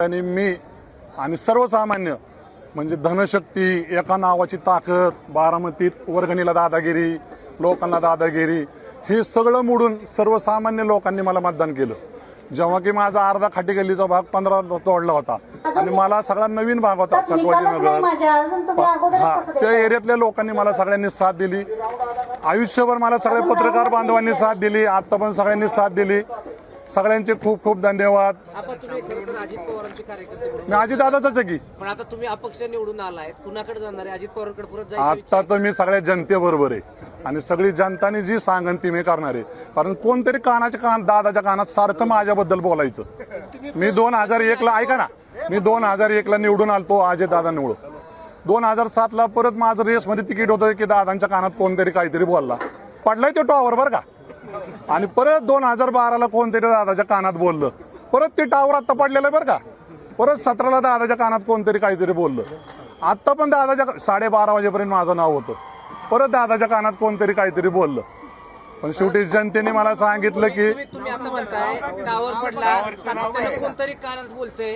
आणि मी आणि सर्वसामान्य म्हणजे धनशक्ती एका नावाची ताकद बारामतीत वर्गणीला दादागिरी लोकांना दादागिरी हे सगळं मोडून सर्वसामान्य लोकांनी मला मतदान केलं. जेव्हा की माझा अर्धा खाटी गल्लीचा भाग पंधरा तोडला होता. आणि मला सगळा नवीन भाग होता सटवाजी तुम्ही अगोदरच हा. त्या? एरियातल्या लोकांनी मला सगळ्यांनी साथ दिली. आयुष्यभर मला सगळ्या पत्रकार बांधवांनी साथ दिली. आता पण सगळ्यांनी साथ दिली. सगळ्यांचे खूप खूप धन्यवाद. आपण तुम्ही खरं तर अजित पवारांचे कार्यकर्ते मी आहे की. पण आता तुम्ही अपक्ष निवडून आलाय कुणाकडे जाणार आहे? अजित पवारांकडे परत जायचं आता तर मी सगळ्या जनतेबरोबर आहे. आणि सगळी जनताने जी सांगन ती मी करणार आहे. कारण कोणतरी कानाच्या कान दादाच्या कानात सारखं माझ्याबद्दल बोलायचं. मी दोन हजार एकला ऐका ना. मी दोन हजार एकला निवडून आलतो अजय दादा निवडून दोन हजार सातला परत माझं रेसमध्ये तिकीट होतं की दादांच्या कानात कोणतरी काहीतरी बोलला. पडलाय तो टॉवर बरं का? आणि परत दोन हजार बाराला कोणतरी दादाच्या कानात बोललं. परत ते टावर आता पडलेलं आहे बरं का? परत सतराला दादाच्या कानात कोणतरी काहीतरी बोललं. आता पण दादाच्या साडेबारा वाजेपर्यंत माझं नाव होतं. परत दादाच्या कानात कोणतरी काहीतरी बोललं. पण शेवटी जनतेने मला सांगितलं की तुम्ही आता म्हणताय टावर पडला. कोणतरी कानात बोलतंय.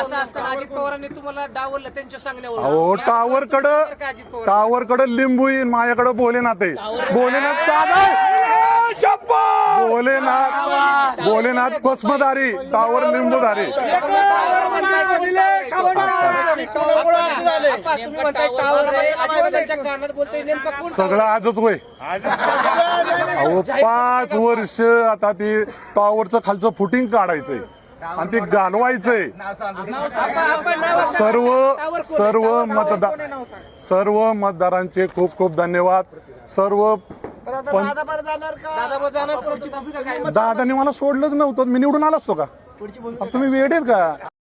असं असताना अजित पवारांनी तुम्हाला डावललं त्यांच्या सांगण्यावर अहो टावर कडं टावर कडं लिंबू येईन माझ्याकडं भोलेनाथ आहे भोलेनाथ साधा आहे. भोलेनाथ भोलेनाथ भस्मधारी टावर लिंबूधारी. सगळं आजच वय अहो पाच वर्ष आता ती टॉवरचं खालचं फुटिंग काढायचंय. आणि ते घालवायचंय सर्व सर्व मतदार सर्व मतदारांचे खूप खूप धन्यवाद. सर्व पण दादा मग जाणार पुढची भूमिका काय? दादाने मला सोडलंच नव्हतं मी निवडून आलो असतो का? आता तुम्ही वेळ आहेत का?